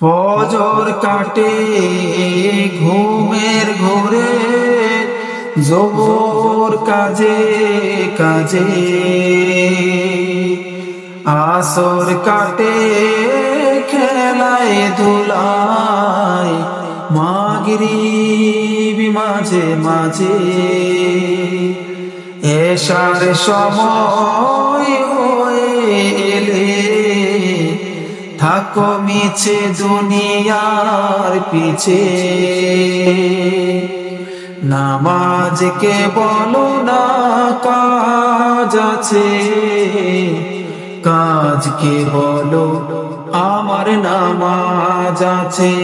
ফজর কাটে ঘুমের ঘোরে জবর কাজে কাজে। আসর কাটে খেলায় ধুলায়, মাগরিব মাঝে মাঝে। এসার সময় থাকো মিছে দুনিয়ার পিছে। নামাজকে বলো না কাজ আছে। কাজকে বলো, আমার নামাজ আছে।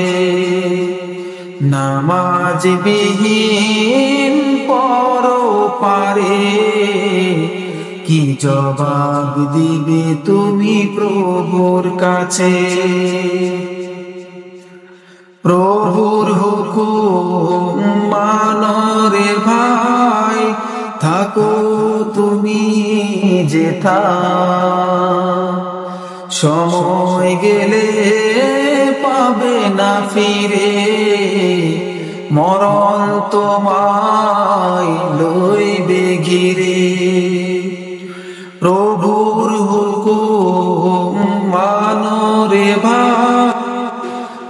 নামাজ বিহীন পর পারে। কি জবাব দিবে তুমি প্রভুর কাছে? প্রভুর হুকুম মানরে ভাই, থাকো তুমি যেথা। সময় গেলে পাবে না ফিরে, মরণ প্রভুর হুকুম মানো রে ভাই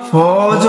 ফজ